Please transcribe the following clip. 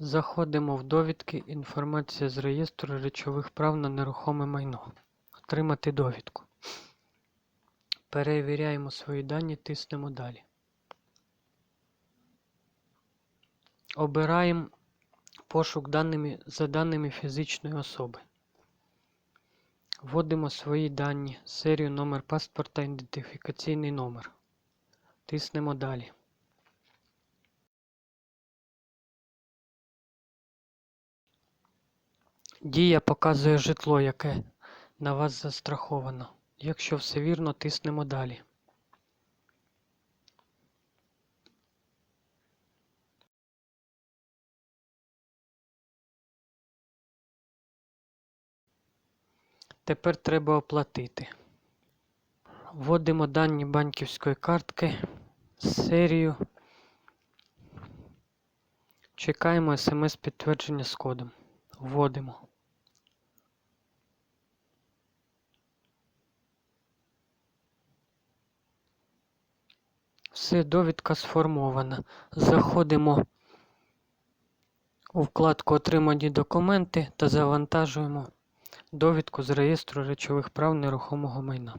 Заходимо в довідки. Інформація з реєстру речових прав на нерухоме майно. Отримати довідку. Перевіряємо свої дані, тиснемо далі. Обираємо пошук даними, за даними фізичної особи. Вводимо свої дані, серію, номер паспорта, ідентифікаційний номер. Тиснемо далі. Дія показує житло, яке на вас застраховано. Якщо все вірно, тиснемо далі. Тепер треба оплатити. Вводимо дані банківської картки, серію. Чекаємо смс підтвердження з кодом. Вводимо. Все, довідка сформована. Заходимо у вкладку Отримані документи та завантажуємо довідку з реєстру речових прав нерухомого майна.